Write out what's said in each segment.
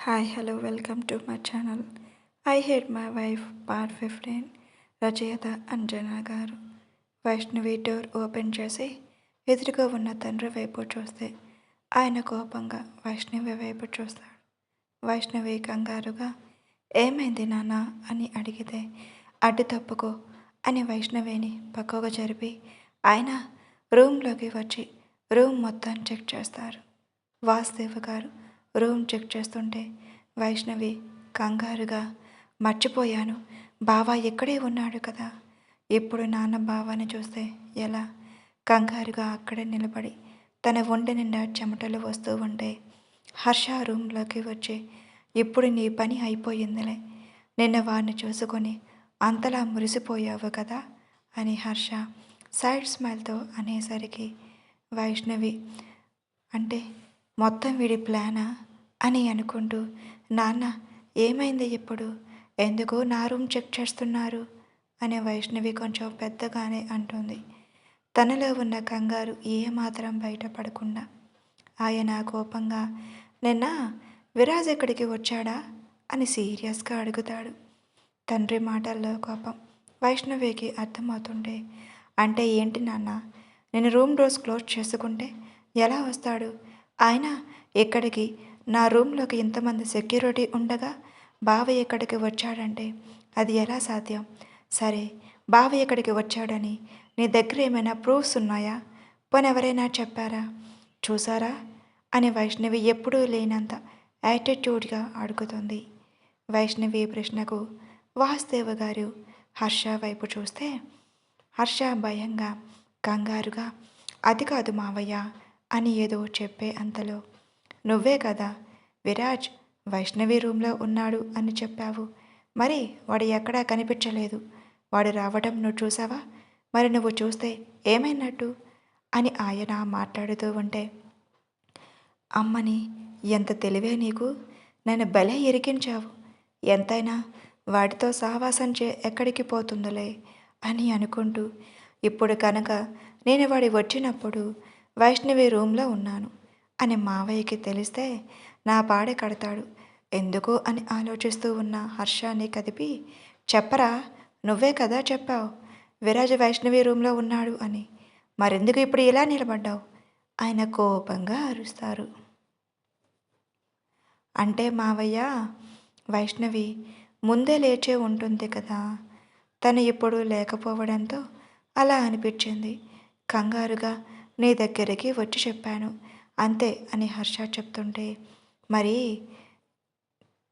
Hi hello welcome to my channel I hate my wife part fifteen రచయిత అంజనా గారు Vaishnavi door open చేసి ఎదురుగా ఉన్న తండ్రి వైపు చూస్తే ఆయన కోపంగా వైష్ణవి వైపు చూస్తాడు. వైష్ణవి కంగారుగా ఏమైంది నాన్న? అని అడిగితే అడ్డు తప్పుకో అని వైష్ణవిని పక్కకు జరిపి ఆయన రూమ్లోకి వచ్చి రూమ్ మొత్తం చెక్ చేస్తారు. వాసుదేవ్ గారు రూమ్ చెక్ చేస్తుంటే వైష్ణవి కంగారుగా మర్చిపోయాను. బావ ఇక్కడే ఉన్నాడు కదా. ఇప్పుడు నాన్న బావని చూస్తే ఎలా? కంగారుగా అక్కడే నిలబడి తన ఒంటి నిండా చెమటలు వస్తూ ఉంటే హర్ష రూమ్లోకి వచ్చి ఇప్పుడు నీ పని అయిపోయిందిలే. నిన్న వారిని చూసుకొని అంతలా మురిసిపోయావు కదా? అని హర్ష సైడ్ స్మైల్తో అనేసరికి వైష్ణవి అంటే మొత్తం వీడి ప్లానా? అని అనుకుంటూ నాన్న ఏమైంది ఇప్పుడు? ఎందుకు నా రూమ్ చెక్ చేస్తున్నారు? అనే వైష్ణవి కొంచెం పెద్దగానే అంటుంది. తనలో ఉన్న కంగారు ఏమాత్రం బయటపడకుండా. ఆయన కోపంగా నిన్న విరాజ్ ఎక్కడికి వచ్చాడా? అని సీరియస్గా అడుగుతాడు. తండ్రి మాటల్లో కోపం. వైష్ణవికి అర్థమవుతుండే అంటే ఏంటి నాన్న? నేను రూమ్ డోర్స్ క్లోజ్ చేసుకుంటే ఎలా వస్తాడు? ఆయన ఇక్కడికి నా రూమ్లోకి ఇంతమంది సెక్యూరిటీ ఉండగా బావ ఎక్కడికి వచ్చాడంటే అది ఎలా సాధ్యం? సరే బావ ఎక్కడికి వచ్చాడని నీ దగ్గర ఏమైనా ప్రూఫ్స్ ఉన్నాయా? పోనీ ఎవరైనా చెప్పారా? చూసారా అని వైష్ణవి ఎప్పుడూ లేనంత యాటిట్యూడ్గా అడుగుతుంది. వైష్ణవి ప్రశ్నకు వాసుదేవ గారు హర్ష వైపు చూస్తే హర్ష భయంగా కంగారుగా అది కాదు మావయ్య అని ఏదో చెప్పే అంతలో నువ్వే కదా విరాజ్ వైష్ణవి రూమ్లో ఉన్నాడు అని చెప్పావు. మరి వాడు ఎక్కడా కనిపించలేదు. వాడు రావడం నువ్వు చూసావా? మరి నువ్వు చూస్తే ఏమైనట్టు? అని ఆయన మాట్లాడుతూ ఉంటే అమ్మని ఎంత తెలివే నీకు? నన్ను భలే ఇరికించావు ఎంతైనా వాడితో సహవాసం చే ఎక్కడికి పోతుందిలే అని అనుకుంటూ ఇప్పుడు కనుక నేను వాడి వచ్చినప్పుడు వైష్ణవి రూమ్లో ఉన్నాను. అని మావయ్యకి తెలిస్తే నా పాడే కడతాడు. ఎందుకు అని ఆలోచిస్తూ ఉన్న హర్షాన్ని కదిపి చెప్పరా నువ్వే కదా చెప్పావు. విరాజు వైష్ణవి రూమ్లో ఉన్నాడు అని. మరెందుకు ఇప్పుడు ఇలా నిలబడ్డావు? ఆయన కోపంగా అరుస్తారు. అంటే మావయ్య వైష్ణవి ముందే లేచే ఉంటుంది కదా. తను ఇప్పుడు లేకపోవడంతో అలా అనిపించింది. కంగారుగా నీ దగ్గరికి వచ్చి చెప్పాను. అంతే అని హర్ష చెప్తుంటే మరి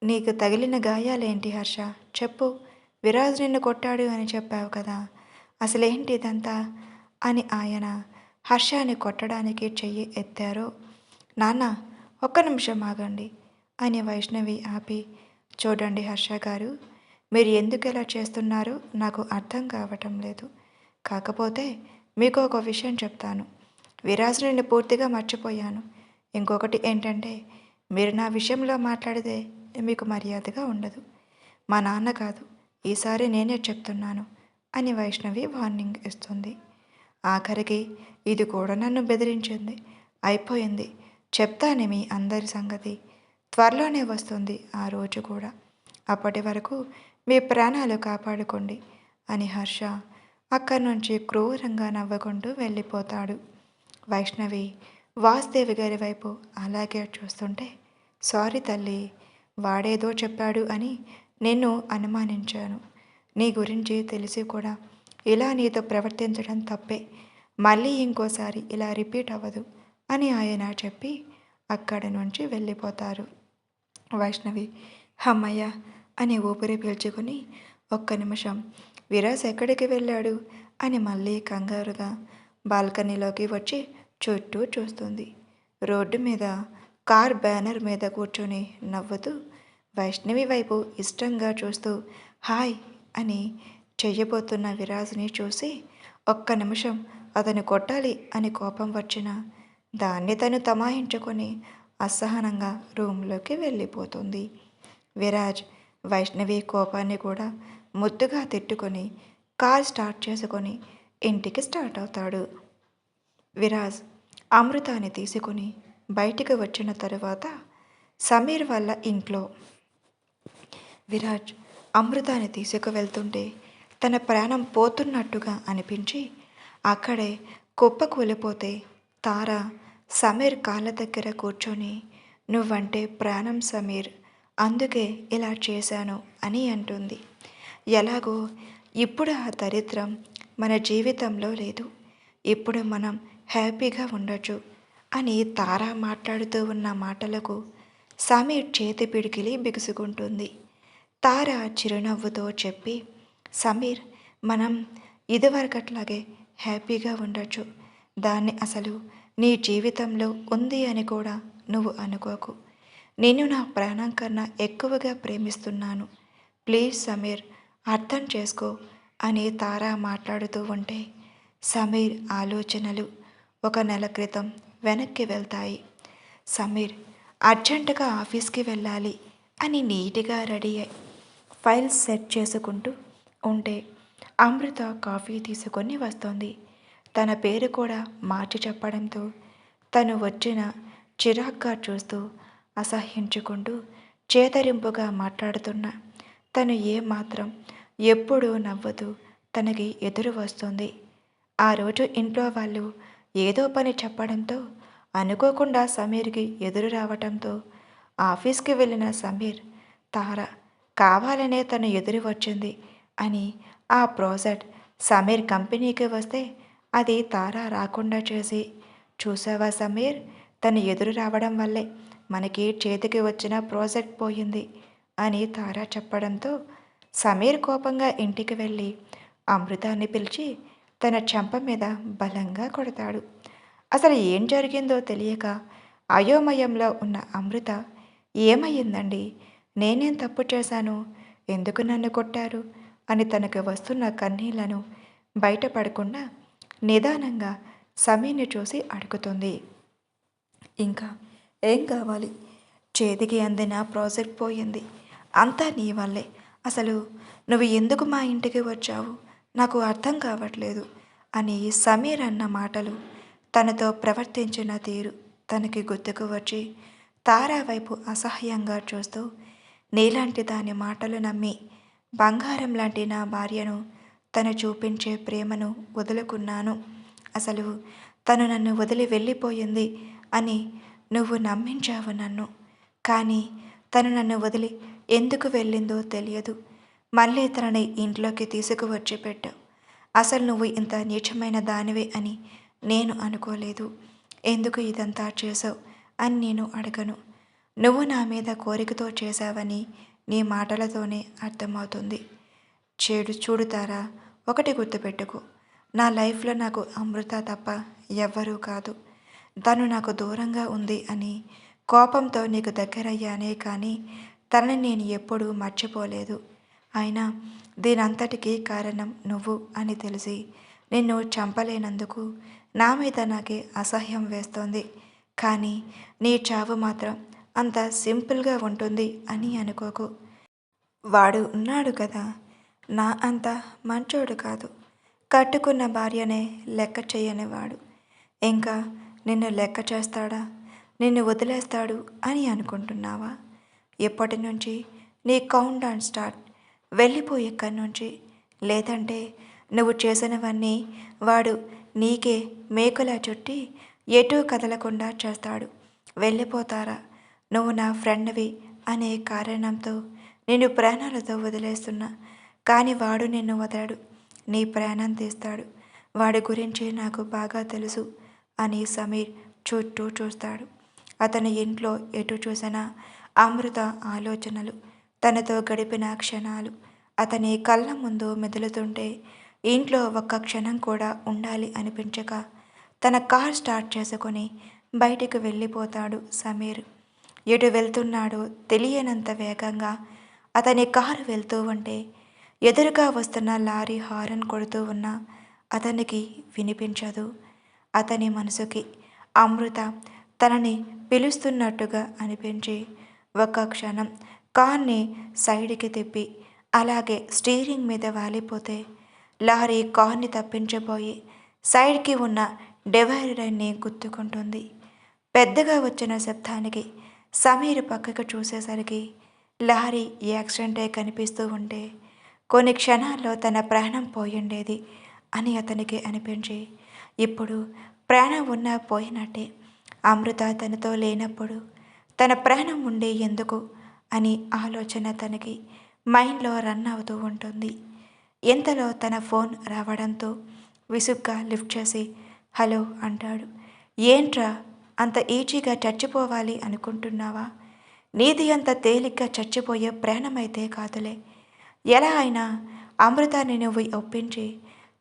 నీకు తగిలిన గాయాలేంటి హర్ష? చెప్పు. విరాజ్ నిన్ను కొట్టాడు అని చెప్పావు కదా. అసలేంటి ఇదంతా? అని ఆయన హర్షాన్ని కొట్టడానికి చెయ్యి ఎత్తారో. నాన్న ఒక్క నిమిషం ఆగండి అని వైష్ణవి ఆపి చూడండి హర్ష గారు మీరు ఎందుకు ఎలా చేస్తున్నారో? నాకు అర్థం కావటం లేదు. కాకపోతే మీకు ఒక విషయం చెప్తాను. విరాజ్ నేను పూర్తిగా మర్చిపోయాను. ఇంకొకటి ఏంటంటే మీరు నా విషయంలో మాట్లాడితే మీకు మర్యాదగా ఉండదు. మా నాన్న కాదు ఈసారి నేనే చెప్తున్నాను అని వైష్ణవి వార్నింగ్ ఇస్తుంది. ఆఖరికి ఇది కూడా నన్ను బెదిరించింది. అయిపోయింది. చెప్తానే మీ అందరి సంగతి. త్వరలోనే వస్తుంది ఆ రోజు కూడా. అప్పటి వరకు మీ ప్రాణాలు కాపాడుకోండి అని హర్ష అక్కడి నుంచి క్రూరంగా నవ్వుకుంటూ వెళ్ళిపోతాడు. వైష్ణవి వాసుదేవి గారి వైపు అలాగే చూస్తుంటే సారీ తల్లి వాడేదో చెప్పాడు అని నిన్ను అనుమానించాను. నీ గురించి తెలిసి కూడా ఇలా నీతో ప్రవర్తించడం తప్పే. మళ్ళీ ఇంకోసారి ఇలా రిపీట్ అవ్వదు అని ఆయన చెప్పి అక్కడి నుంచి వెళ్ళిపోతారు. వైష్ణవి హమ్మయ్య అని ఊపిరి పీల్చుకుని ఒక్క నిమిషం విరాజ్ ఎక్కడికి వెళ్ళాడు? అని మళ్ళీ కంగారుగా బాల్కనీలోకి వచ్చి చుట్టూ చూస్తుంది. రోడ్డు మీద కార్ బ్యానర్ మీద కూర్చొని నవ్వుతూ వైష్ణవి వైపు ఇష్టంగా చూస్తూ హాయ్ అని చెయ్యబోతున్న విరాజ్ని చూసి ఒక్క నిమిషం అతను కొట్టాలి అని కోపం వచ్చిన దాన్ని తను తమాయించుకొని అసహనంగా రూమ్లోకి వెళ్ళిపోతుంది. విరాజ్ వైష్ణవి కోపాన్ని కూడా ముద్దుగా తిట్టుకొని కార్ స్టార్ట్ చేసుకొని ఇంటికి స్టార్ట్ అవుతాడు. విరాజ్ అమృతాన్ని తీసుకుని బయటికి వచ్చిన తరువాత సమీర్ వాళ్ళ ఇంట్లో. విరాజ్ అమృతాన్ని తీసుకువెళ్తుంటే తన ప్రాణం పోతున్నట్టుగా అనిపించి అక్కడే కుప్పకూలిపోతే తార సమీర్ కాళ్ళ దగ్గర కూర్చొని నువ్వంటే ప్రాణం సమీర్ అందుకే ఇలా చేశాను అని అంటుంది. ఎలాగో ఇప్పుడు ఆ దరిద్రం మన జీవితంలో లేదు. ఇప్పుడు మనం హ్యాపీగా ఉండొచ్చు అని తారా మాట్లాడుతూ ఉన్న మాటలకు సమీర్ చేతి పిడికిలి బిగుసుకుంటుంది. తార చిరునవ్వుతో చెప్పి సమీర్ మనం ఇదివరకట్లాగే హ్యాపీగా ఉండొచ్చు. దాన్ని అసలు నీ జీవితంలో ఉంది అని కూడా నువ్వు అనుకోకు. నేను నా ప్రాణం కన్నా ఎక్కువగా ప్రేమిస్తున్నాను. ప్లీజ్ సమీర్ అర్థం చేసుకో అని తారా మాట్లాడుతూ ఉంటే సమీర్ ఆలోచనలు ఒక నెల క్రితం వెనక్కి వెళ్తాయి. సమీర్ అర్జెంటుగా ఆఫీస్కి వెళ్ళాలి అని నీట్గా రెడీ అయి ఫైల్స్ సెట్ చేసుకుంటూ ఉంటే అమృత కాఫీ తీసుకొని వస్తోంది. తన పేరు కూడా మార్చి చెప్పడంతో తను వచ్చిన చిరాగ్గా చూస్తూ అసహ్యించుకుంటూ చేతరింపుగా మాట్లాడుతున్న తను ఏమాత్రం ఎప్పుడూ నవ్వుతూ తనకి ఎదురు వస్తుంది. ఆ రోజు ఇంట్లో వాళ్ళు ఏదో పని చెప్పడంతో అనుకోకుండా సమీర్కి ఎదురు రావటంతో ఆఫీస్కి వెళ్ళిన సమీర్ తార కావాలనే తను ఎదురు వచ్చింది అని ఆ ప్రాజెక్ట్ సమీర్ కంపెనీకి వస్తే అది తార రాకుండా చేసి చూసావా సమీర్? తను ఎదురు రావడం వల్లే మనకి చేతికి వచ్చిన ప్రాజెక్ట్ పోయింది అని తారా చెప్పడంతో సమీర్ కోపంగా ఇంటికి వెళ్ళి అమృతాన్ని పిలిచి తన చెంప మీద బలంగా కొడతాడు. అసలు ఏం జరిగిందో తెలియక అయోమయంలో ఉన్న అమృత ఏమయ్యిందండి? నేనేం తప్పు చేశాను? ఎందుకు నన్ను కొట్టారు? అని తనకు వస్తున్న కన్నీళ్ళను బయటపడకుండా నిదానంగా సమీని చూసి అడుగుతుంది. ఇంకా ఏం కావాలి? చేతికి అందిన ప్రాజెక్ట్ పోయింది. అంతా నీ వల్లే. అసలు నువ్వు ఎందుకు మా ఇంటికి వచ్చావు? నాకు అర్థం కావట్లేదు అని సమీర్ అన్న మాటలు తనతో ప్రవర్తించిన తీరు తనకి గుర్తుకు వచ్చి తారా వైపు అసహ్యంగా చూస్తూ నీలాంటి దాని మాటలు నమ్మి బంగారం లాంటి నా భార్యను తను చూపించే ప్రేమను వదులుకున్నాను. అసలు తను నన్ను వదిలి వెళ్ళిపోయింది అని నువ్వు నమ్మించావు నన్ను. కానీ తను నన్ను వదిలి ఎందుకు వెళ్ళిందో తెలియదు. మళ్ళీ తనని ఇంట్లోకి తీసుకువచ్చి పెట్టు. అసలు నువ్వు ఇంత నీచమైన దానివే అని నేను అనుకోలేదు. ఎందుకు ఇదంతా చేసావు అని నేను అడగను. నువ్వు నా మీద కోరికతో చేశావని నీ మాటలతోనే అర్థమవుతుంది. చెడు చూడుతారా? ఒకటి గుర్తుపెట్టుకు. నా లైఫ్లో నాకు అమృత తప్ప ఎవ్వరూ కాదు. తను నాకు దూరంగా ఉంది అని కోపంతో నీకు దగ్గరయ్యానే కానీ తనని నేను ఎప్పుడూ మర్చిపోలేదు. అయినా దీనంతటికీ కారణం నువ్వు అని తెలిసి నిన్ను చంపలేనందుకు నా మీద నాకే అసహ్యం వేస్తోంది. కానీ నీ చావు మాత్రం అంత సింపుల్గా ఉంటుంది అని అనుకోకు. వాడు ఉన్నాడు కదా. నా అంత మంచోడు కాదు. కట్టుకున్న భార్యనే లెక్క చేయనివాడు. ఇంకా నిన్ను లెక్క చేస్తాడా? నిన్ను వదిలేస్తాడు అని అనుకుంటున్నావా? ఎప్పటి నుంచి నీ కౌంట్ డౌన్ స్టార్ట్ వెళ్ళిపోయి ఇక్కడి నుంచి. లేదంటే నువ్వు చేసినవన్నీ వాడు నీకే మేకులా చుట్టి ఎటూ కదలకుండా చేస్తాడు. వెళ్ళిపోతారా? నువ్వు నా ఫ్రెండ్వి అనే కారణంతో నేను ప్రాణాలతో వదిలేస్తున్నా. కానీ వాడు నిన్ను వదలడు. నీ ప్రాణం తీస్తాడు. వాడి గురించి నాకు బాగా తెలుసు అని సమీర్ చుట్టూ చూస్తాడు. అతని ఇంట్లో ఎటు చూసినా అమృత ఆలోచనలు. తనతో గడిపిన క్షణాలు. అతని కళ్ళ ముందు మెదులుతుంటే ఇంట్లో ఒక్క క్షణం కూడా ఉండాలి అనిపించక తన కార్ స్టార్ట్ చేసుకొని బయటికి వెళ్ళిపోతాడు సమీర్. ఎటు వెళ్తున్నాడో తెలియనంత వేగంగా అతని కారు వెళ్తూ ఉంటే ఎదురుగా వస్తున్న లారీ హారన్ కొడుతూ ఉన్నా అతనికి వినిపించదు. అతని మనసుకి అమృత తనని పిలుస్తున్నట్టుగా అనిపించి ఒక క్షణం కార్ని సైడ్కి తిప్పి అలాగే స్టీరింగ్ మీద వాలిపోతే లారీ కార్ని తప్పించబోయి సైడ్కి ఉన్న డివైడర్ని గుర్తుకుంటుంది పెద్దగా వచ్చిన శబ్దానికి సమీర్ పక్కకు చూసేసరికి లారీ యాక్సిడెంటే కనిపిస్తూ ఉంటే కొన్ని క్షణాల్లో తన ప్రాణం పోయిండేది అని అతనికి అనిపించి ఇప్పుడు ప్రాణం ఉన్నా పోయినట్టే. అమృత తనతో లేనప్పుడు తన ప్రాణం ఉండి ఎందుకు అని ఆలోచన తనకి మైండ్లో రన్ అవుతూ ఉంటుంది. ఎంతలో తన ఫోన్ రావడంతో విసుగ్గా లిఫ్ట్ చేసి హలో అంటాడు. ఏంట్రా అంత ఈజీగా చచ్చిపోవాలి అనుకుంటున్నావా? నీది అంత తేలిగ్గా చచ్చిపోయే ప్రాణమైతే కాదులే. ఎలా అయినా అమృతాన్ని నువ్వు ఒప్పించి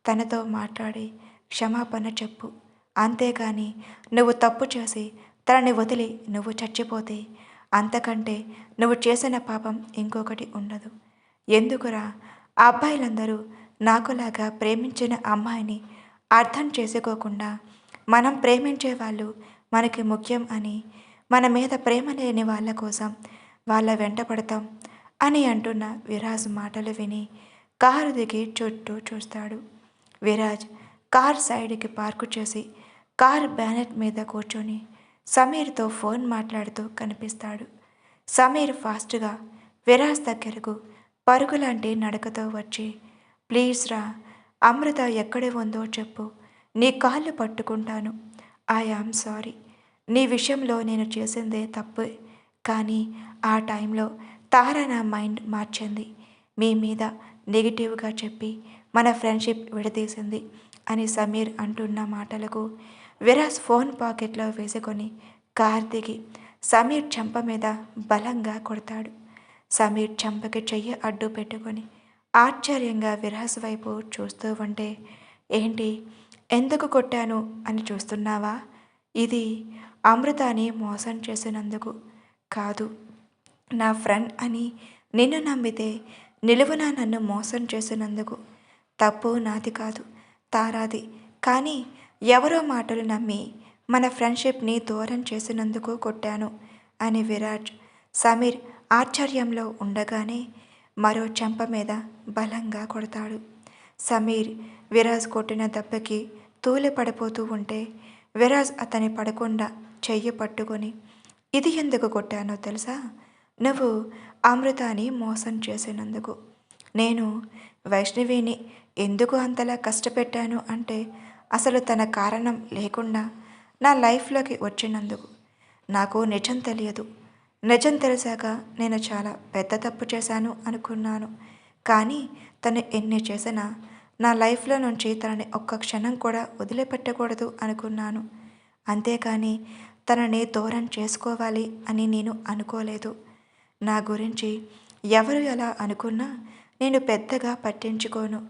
తనతో మాట్లాడి క్షమాపణ చెప్పు. అంతేగాని నువ్వు తప్పు చేసి తనని వదిలి నువ్వు చచ్చిపోతే అంతకంటే నువ్వు చేసిన పాపం ఇంకొకటి ఉండదు. ఎందుకురా? అబ్బాయిలందరూ నాకులాగా ప్రేమించిన అమ్మాయిని అర్థం చేసుకోకుండా మనం ప్రేమించే వాళ్ళు మనకి ముఖ్యం అని మన మీద ప్రేమ లేని వాళ్ళ కోసం వాళ్ళ వెంట పడతాం అని అంటున్న విరాజ్ మాటలు విని కారు దిగి చుట్టూ చూస్తాడు. విరాజ్ కార్ సైడ్కి పార్కు చేసి కార్ బ్యానెట్ మీద కూర్చొని సమీర్తో ఫోన్ మాట్లాడుతూ కనిపిస్తాడు. సమీర్ ఫాస్ట్గా విరాజ్ దగ్గరకు పరుగులాంటి నడకతో వచ్చి ప్లీజ్ రా అమృత ఎక్కడ ఉందో చెప్పు. నీ కాళ్ళు పట్టుకుంటాను. I am sorry. నీ విషయంలో నేను చేసిందే తప్పు. కానీ ఆ టైంలో తార నా మైండ్ మార్చింది. మీ మీద నెగిటివ్గా చెప్పి మన ఫ్రెండ్షిప్ విడదీసింది అని సమీర్ అంటున్న మాటలకు విరాజ్ ఫోన్ పాకెట్లో వేసుకొని కార్ దిగి సమీర్ చెంప మీద బలంగా కొడతాడు. సమీర్ చెంపకి చెయ్యి అడ్డు పెట్టుకొని ఆశ్చర్యంగా విరాజ్ వైపు చూస్తూ ఉంటే ఏంటి? ఎందుకు కొట్టాను అని చూస్తున్నావా? ఇది అమృతాని మోసం చేసినందుకు కాదు. నా ఫ్రెండ్ అని నిన్ను నమ్మితే నిలువున నన్ను మోసం చేసినందుకు తప్పు నాది కాదు తారాది. కానీ ఎవరో మాటలు నమ్మి మన ఫ్రెండ్షిప్ని దూరం చేసినందుకు కొట్టాను అని విరాజ్. సమీర్ ఆశ్చర్యంలో ఉండగానే మరో చెంప మీద బలంగా కొడతాడు. సమీర్ విరాజ్ కొట్టిన దెబ్బకి తూలి పడిపోతూ ఉంటే విరాజ్ అతని పడకుండా చెయ్యి పట్టుకొని ఇది ఎందుకు కొట్టానో తెలుసా? నువ్వు అమృతాని మోసం చేసినందుకు. నేను వైష్ణవిని ఎందుకు అంతలా కష్టపెట్టాను? అంటే అసలు తన కారణం లేకుండా నా లైఫ్లోకి వచ్చినందుకు నాకు నిజం తెలియదు. నిజం తెలిసాక నేను చాలా పెద్ద తప్పు చేశాను అనుకున్నాను. కానీ తను ఎన్ని చేసినా నా లైఫ్లో నుంచి తనని ఒక్క క్షణం కూడా వదిలిపెట్టకూడదు అనుకున్నాను. అంతేకాని తనని దూరం చేసుకోవాలి అని నేను అనుకోలేదు. నా గురించి ఎవరు ఎలా అనుకున్నా నేను పెద్దగా పట్టించుకోను.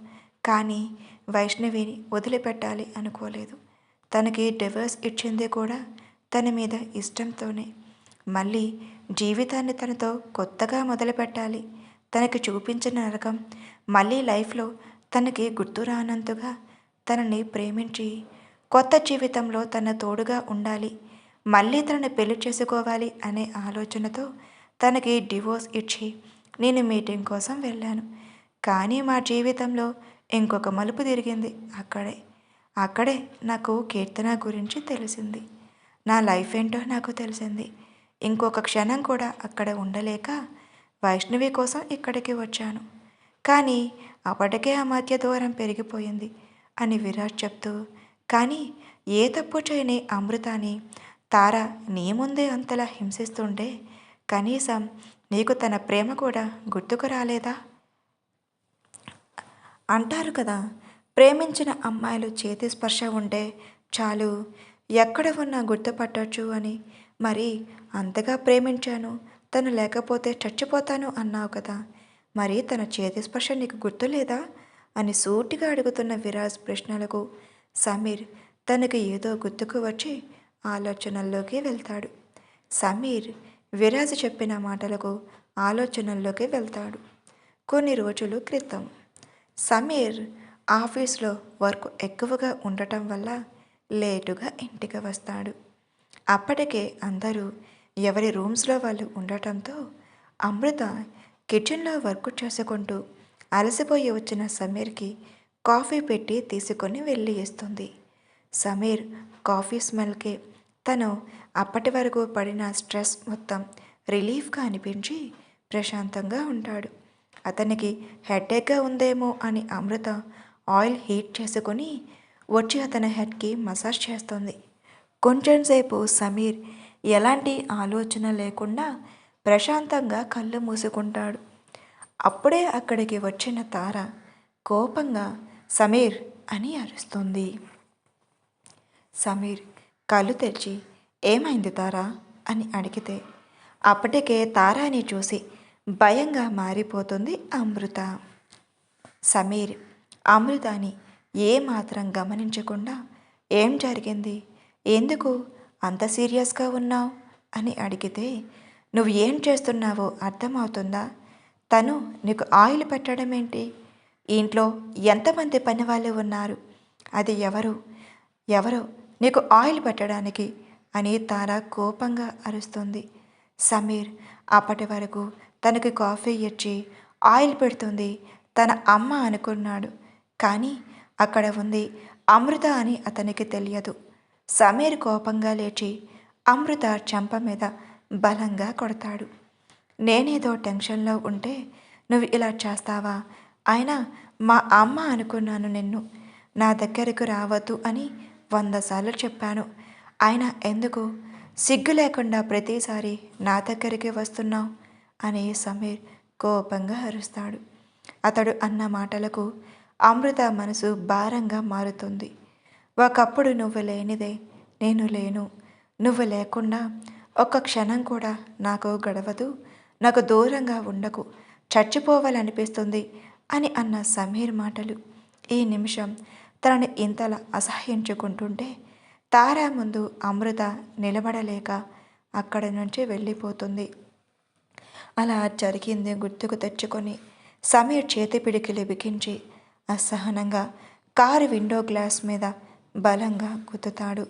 కానీ వైష్ణవిని వదిలిపెట్టాలి అనుకోలేదు. తనకి డివోర్స్ ఇచ్చింది కూడా తన మీద ఇష్టంతోనే. మళ్ళీ జీవితాన్ని తనతో కొత్తగా మొదలుపెట్టాలి. తనకి చూపించిన నరకం మళ్ళీ లైఫ్లో తనకి గుర్తు రానంతగా తనని ప్రేమించి కొత్త జీవితంలో తన తోడుగా ఉండాలి. మళ్ళీ తనని పెళ్ళి చేసుకోవాలి అనే ఆలోచనతో తనకి డివోర్స్ ఇచ్చి నేను మీటింగ్ కోసం వెళ్ళాను. కానీ మా జీవితంలో ఇంకొక మలుపు తిరిగింది. అక్కడే అక్కడే నాకు కీర్తన గురించి తెలిసింది. నా లైఫ్ ఏంటో నాకు తెలిసింది. ఇంకొక క్షణం కూడా అక్కడ ఉండలేక వైష్ణవి కోసం ఇక్కడికి వచ్చాను. కానీ అప్పటికే ఆ మధ్య దూరం పెరిగిపోయింది అని విరాట్ చెప్తూ కానీ ఏ తప్పు చేయని అమృతాని తార నీ ముందే అంతలా హింసిస్తుంటే కనీసం నీకు తన ప్రేమ కూడా గుర్తుకు రాలేదా? అంటారు కదా ప్రేమించిన అమ్మాయిలు చేతి స్పర్శ ఉంటే చాలు ఎక్కడ ఉన్నా గుర్తుపట్టచ్చు అని. మరి అంతగా ప్రేమించాను తను లేకపోతే చచ్చిపోతాను అన్నావు కదా మరి తన చేతి స్పర్శ నీకు గుర్తులేదా అని సూటిగా అడుగుతున్న విరాజ్ ప్రశ్నలకు సమీర్ తనకు ఏదో గుర్తుకు వచ్చి ఆలోచనల్లోకి వెళ్తాడు. సమీర్ విరాజ్ చెప్పిన మాటలకు ఆలోచనల్లోకి వెళ్తాడు. కొన్ని రోజులు క్రితం సమీర్ ఆఫీస్లో వర్క్ ఎక్కువగా ఉండటం వల్ల లేటుగా ఇంటికి వస్తాడు. అప్పటికే అందరూ ఎవరి రూమ్స్లో వాళ్ళు ఉండటంతో అమృత కిచెన్లో వర్క్ చేసుకుంటూ అలసిపోయి వచ్చిన సమీర్కి కాఫీ పెట్టి తీసుకొని వెళ్ళి ఇస్తుంది సమీర్ కాఫీ స్మెల్కి తను అప్పటి వరకు పడిన స్ట్రెస్ మొత్తం రిలీఫ్గా అనిపించి ప్రశాంతంగా ఉంటాడు. అతనికి హెడేక్గా ఉందేమో అని అమృత ఆయిల్ హీట్ చేసుకొని వచ్చి అతని హెడ్కి మసాజ్ చేస్తుంది. కొంచెంసేపు సమీర్ ఎలాంటి ఆలోచన లేకుండా ప్రశాంతంగా కళ్ళు మూసుకుంటాడు. అప్పుడే అక్కడికి వచ్చిన తార కోపంగా సమీర్ అని అరుస్తుంది. సమీర్ కళ్ళు తెరిచి ఏమైంది తారా? అని అడిగితే అప్పటికే తారాని చూసి భయంగా మారిపోతుంది అమృత. సమీర్ అమృతని ఏమాత్రం గమనించకుండా ఏం జరిగింది? ఎందుకు అంత సీరియస్గా ఉన్నావు? అని అడిగితే నువ్వు ఏం చేస్తున్నావో అర్థమవుతుందా? తను నీకు ఆయిల్ పెట్టడం ఏంటి ఇంట్లో ఎంతమంది పని వాళ్ళు ఉన్నారు? అది ఎవరు? ఎవరు నీకు ఆయిల్ పెట్టడానికి? అని తార కోపంగా అరుస్తుంది. సమీర్ అప్పటి వరకు తనకి కాఫీ ఇచ్చి ఆయిల్ పెడుతుంది. తన అమ్మ అనుకున్నాడు. కానీ అక్కడ ఉంది అమృత అని అతనికి తెలియదు. సమీర్ కోపంగా లేచి అమృత చెంప మీద బలంగా కొడతాడు. నేనేదో టెన్షన్లో ఉంటే నువ్వు ఇలా చేస్తావా? అయినా మా అమ్మ అనుకున్నాను నిన్ను. నా దగ్గరకు రావద్దు అని వంద సార్లు చెప్పాను. అయినా ఎందుకు? సిగ్గు లేకుండా ప్రతిసారి నా దగ్గరికి వస్తున్నావు. అని సమీర్ కోపంగా అరుస్తాడు. అతడు అన్న మాటలకు అమృత మనసు భారంగా మారుతుంది. ఒకప్పుడు నువ్వు లేనిదే నేను లేను. నువ్వు లేకుండా ఒక్క క్షణం కూడా నాకు గడవదు. నాకు దూరంగా ఉండకు. చచ్చిపోవాలనిపిస్తుంది అని అన్న సమీర్ మాటలు. ఈ నిమిషం తనని ఇంతలా అసహ్యించుకుంటుంటే తారా ముందు అమృత నిలబడలేక అక్కడి నుంచి వెళ్ళిపోతుంది. అలా జరిగింది గుర్తుకు తెచ్చుకొని సమీర్ చేతి పిడికిలి బిగించి అసహనంగా కారు విండో గ్లాస్ మీద బలంగా గుద్దుతాడు.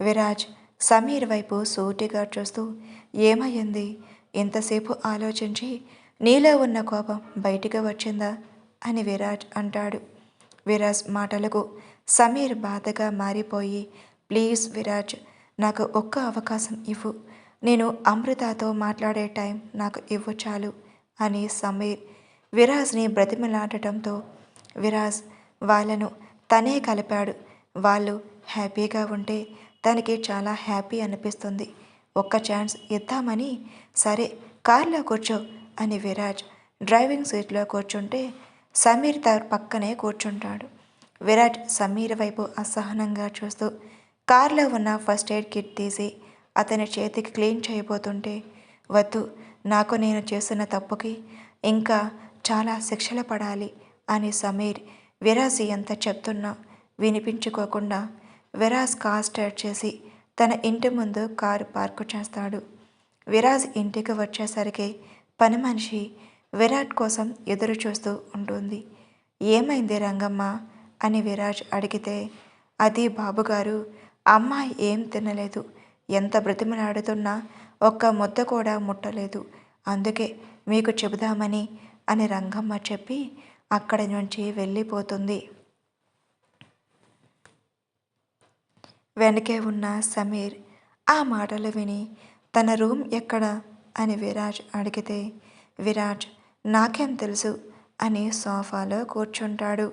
విరాజ్ సమీర్ వైపు సూటిగా చూస్తూ ఏమయ్యింది? ఎంతసేపు ఆలోచించి నీలో ఉన్న కోపం బయటికి వచ్చిందా? అని విరాజ్ అంటాడు. విరాజ్ మాటలకు సమీర్ బాధగా మారిపోయి ప్లీజ్ విరాజ్ నాకు ఒక్క అవకాశం ఇవ్వు. నేను అమృతతో మాట్లాడే టైం నాకు ఇవ్వు చాలు అని సమీర్ విరాజ్ని బ్రతిమలాడటంతో విరాజ్ వాళ్ళను తనే కలిపాడు. వాళ్ళు హ్యాపీగా ఉంటే తనకి చాలా హ్యాపీ అనిపిస్తుంది. ఒక్క ఛాన్స్ ఇద్దామని సరే కార్లో కూర్చో అని విరాజ్ డ్రైవింగ్ సీట్లో కూర్చుంటే సమీర్ త పక్కనే కూర్చుంటాడు. విరాజ్ సమీర్ వైపు అసహనంగా చూస్తూ కార్లో ఉన్న ఫస్ట్ ఎయిడ్ కిట్ తీసి అతని చేతికి క్లీన్ చేయబోతుంటే వద్దు నాకు నేను చేసిన తప్పుకి ఇంకా చాలా శిక్షలు పడాలి అని సమీర్ విరాజ్ ఎంత చెప్తున్నా వినిపించుకోకుండా విరాజ్ కార్ స్టార్ట్ చేసి తన ఇంటి ముందు కారు పార్కు చేస్తాడు. విరాజ్ ఇంటికి వచ్చేసరికి పని మనిషి విరాట్ కోసం ఎదురు చూస్తూ ఉంటుంది. ఏమైంది రంగమ్మ? అని విరాజ్ అడిగితే అది బాబుగారు అమ్మాయి ఏం తినలేదు ఎంత బ్రతిమలాడుతున్నా ఒక్క ముద్ద కూడా ముట్టలేదు. అందుకే మీకు చెబుదామని అని రంగమ్మ చెప్పి అక్కడి నుంచి వెళ్ళిపోతుంది. వెనకే ఉన్న సమీర్ ఆ మాటలు విని తన రూమ్ ఎక్కడ అని విరాజ్ అడిగితే విరాజ్ నాకేం తెలుసు? అని సోఫాలో కూర్చుంటాడు.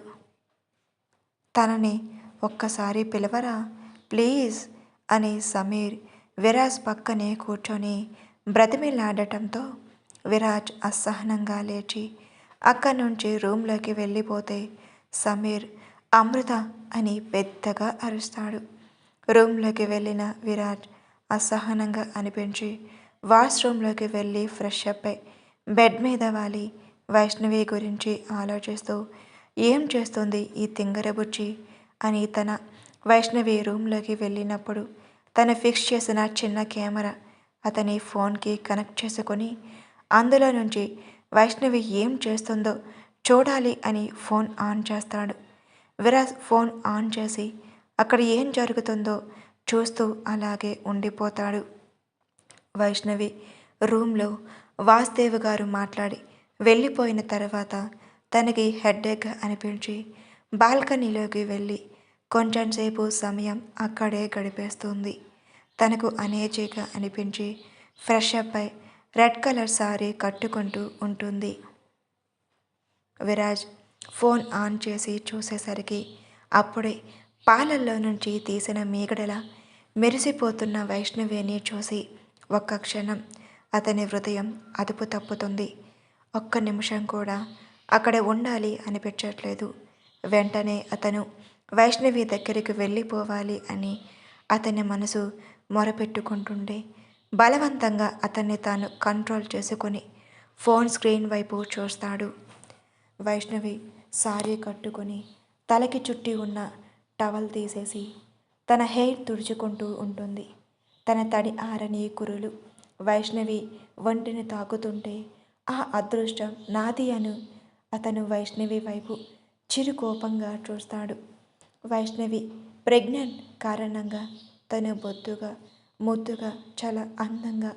తనని ఒక్కసారి పిలవరా? ప్లీజ్ అని సమీర్ విరాజ్ పక్కనే కూర్చొని బ్రతిమిలాడటంతో విరాజ్ అసహనంగా లేచి అక్కడి నుంచి రూమ్లోకి వెళ్ళిపోతే సమీర్ అమృత అని పెద్దగా అరుస్తాడు. రూమ్లోకి వెళ్ళిన విరాజ్ అసహనంగా అనిపించి వాష్రూమ్లోకి వెళ్ళి ఫ్రెష్ అప్ అయి బెడ్ మీద వాలి వైష్ణవి గురించి ఆలోచిస్తూ ఏం చేస్తుంది ఈ తింగరబుచ్చి? అని తన వైష్ణవి రూమ్లోకి వెళ్ళినప్పుడు తను ఫిక్స్ చేసిన చిన్న కెమెరా అతని ఫోన్కి కనెక్ట్ చేసుకొని అందులో నుంచి వైష్ణవి ఏం చేస్తుందో చూడాలి అని ఫోన్ ఆన్ చేస్తాడు. విరాజ్ ఫోన్ ఆన్ చేసి అక్కడ ఏం జరుగుతుందో చూస్తూ అలాగే ఉండిపోతాడు. వైష్ణవి రూమ్లో వాసుదేవ్ గారు మాట్లాడి వెళ్ళిపోయిన తర్వాత తనకి హెడ్ఏక్ అనిపించి బాల్కనీలోకి వెళ్ళి కొంచెంసేపు సమయం అక్కడే గడిపేస్తుంది. తనకు అనేజీగా అనిపించి ఫ్రెష్ అప్ అయి రెడ్ కలర్ సారీ కట్టుకుంటూ ఉంటుంది. విరాజ్ ఫోన్ ఆన్ చేసి చూసేసరికి అప్పుడే పాలల్లో నుంచి తీసిన మీగడల మెరిసిపోతున్న వైష్ణవిని చూసి ఒక్క క్షణం అతని హృదయం అదుపు తప్పుతుంది. ఒక్క నిమిషం కూడా అక్కడ ఉండాలి అనిపించట్లేదు. వెంటనే అతను వైష్ణవి దగ్గరికి వెళ్ళిపోవాలి అని అతని మనసు మొరపెట్టుకుంటుండే. బలవంతంగా అతన్ని తాను కంట్రోల్ చేసుకొని ఫోన్ స్క్రీన్ వైపు చూస్తాడు. వైష్ణవి సారీ కట్టుకొని తలకి చుట్టి ఉన్న టవల్ తీసేసి తన హెయిర్ తుడుచుకుంటూ ఉంటుంది. తన తడి ఆరని కురులు వైష్ణవి ఒంటిని తాకుతుంటే ఆ అదృష్టం నాది అను అతను వైష్ణవి వైపు చిరుకోపంగా చూస్తాడు. వైష్ణవి ప్రెగ్నెంట్ కారణంగా తను బొద్దుగా ముద్దుగా చాలా అందంగా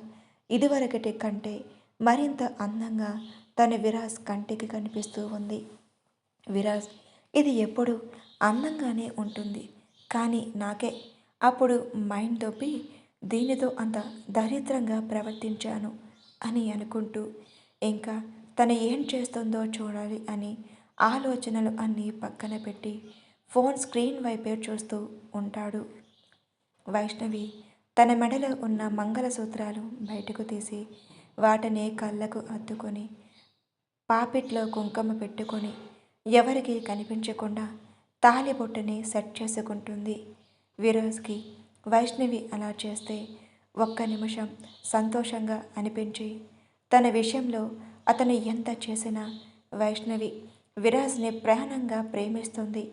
ఇదివరకటి కంటే మరింత అందంగా తన విరాజ్ కంటికి కనిపిస్తూ ఉంది. విరాజ్ ఇది ఎప్పుడు అందంగానే ఉంటుంది. కానీ నాకే అప్పుడు మైండ్ దొబ్బి దీనితో అంత దరిద్రంగా ప్రవర్తించాను అని అనుకుంటూ ఇంకా తను ఏం చేస్తుందో చూడాలి అని ఆలోచనలు అన్నీ పక్కన పెట్టి ఫోన్ స్క్రీన్ వైపే చూస్తూ ఉంటాడు. వైష్ణవి తన మెడలో ఉన్న మంగళసూత్రాలు బయటకు తీసి వాటిని కళ్ళకు అద్దుకొని పాపిట్లో కుంకుమ పెట్టుకొని ఎవరికి కనిపించకుండా తాలిబొట్టుని సెట్ చేసుకుంటుంది. విరోజ్కి వైష్ణవి అలా చేస్తే ఒక్క నిమిషం సంతోషంగా అనిపించి తన విషయంలో అతను ఎంత చేసినా వైష్ణవి విరాజ్ని ప్రాణంగా ప్రేమిస్తుంది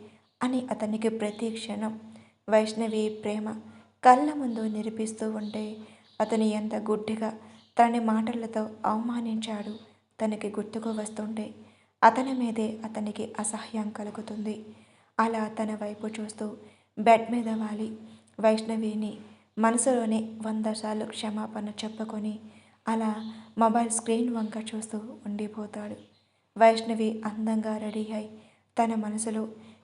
అని అతనికి ప్రతి క్షణం. వైష్ణవి ప్రేమ కళ్ళ ముందు నిరూపిస్తూ ఉంటే అతను ఎంత గుడ్డిగా తన మాటలతో అవమానించాడు. తనకి గుర్తుకు వస్తుంటే అతని మీదే అతనికి అసహ్యం కలుగుతుంది. అలా తన వైపు చూస్తూ బెడ్ మీద వాలి. వైష్ణవిని మనసులోనే వంద సార్లు క్షమాపణ చెప్పుకొని అలా మొబైల్ స్క్రీన్ వంక చూస్తూ ఉండిపోతాడు. వైష్ణవి అందంగా రెడీ అయి తన మనసులో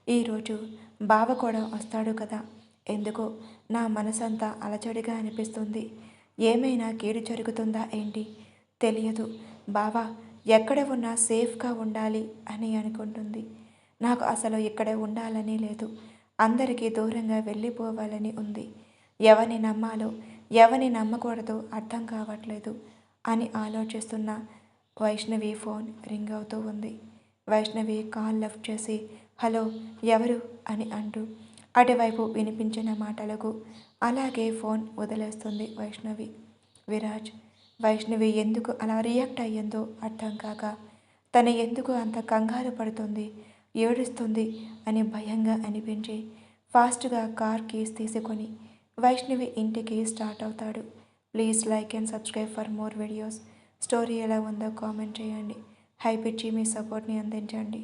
ఈరోజు బావ కూడా వస్తాడు కదా ఎందుకో నా మనసంతా అలచడిగా అనిపిస్తుంది. ఏమైనా కీడు జరుగుతుందా ఏంటి? తెలియదు. బావా ఎక్కడ ఉన్నా సేఫ్గా ఉండాలి అని అనుకుంటుంది. నాకు అసలు ఇక్కడ ఉండాలని లేదు. అందరికీ దూరంగా వెళ్ళిపోవాలని ఉంది. ఎవరిని నమ్మాలో ఎవరిని నమ్మకూడదో అర్థం కావట్లేదు అని ఆలోచిస్తున్న వైష్ణవి ఫోన్ రింగ్ అవుతూ ఉంది. వైష్ణవి కాల్ లెఫ్ట్ చేసి హలో ఎవరు? అని అంటూ అటువైపు వినిపించిన మాటలకు అలాగే ఫోన్ వదిలేస్తుంది వైష్ణవి. విరాజ్ వైష్ణవి ఎందుకు అలా రియాక్ట్ అయ్యిందో అర్థం కాక తను ఎందుకు అంత కంగారు పడుతుంది ఏడుస్తుంది అని భయంగా అనిపించి ఫాస్ట్గా కార్ కీస్ తీసుకొని వైష్ణవి ఇంటికి స్టార్ట్ అవుతాడు. Please like and subscribe for more videos. Story ఎలా ఉందో కామెంట్ చేయండి. హైపిచ్చి మీ సపోర్ట్ని అందించండి.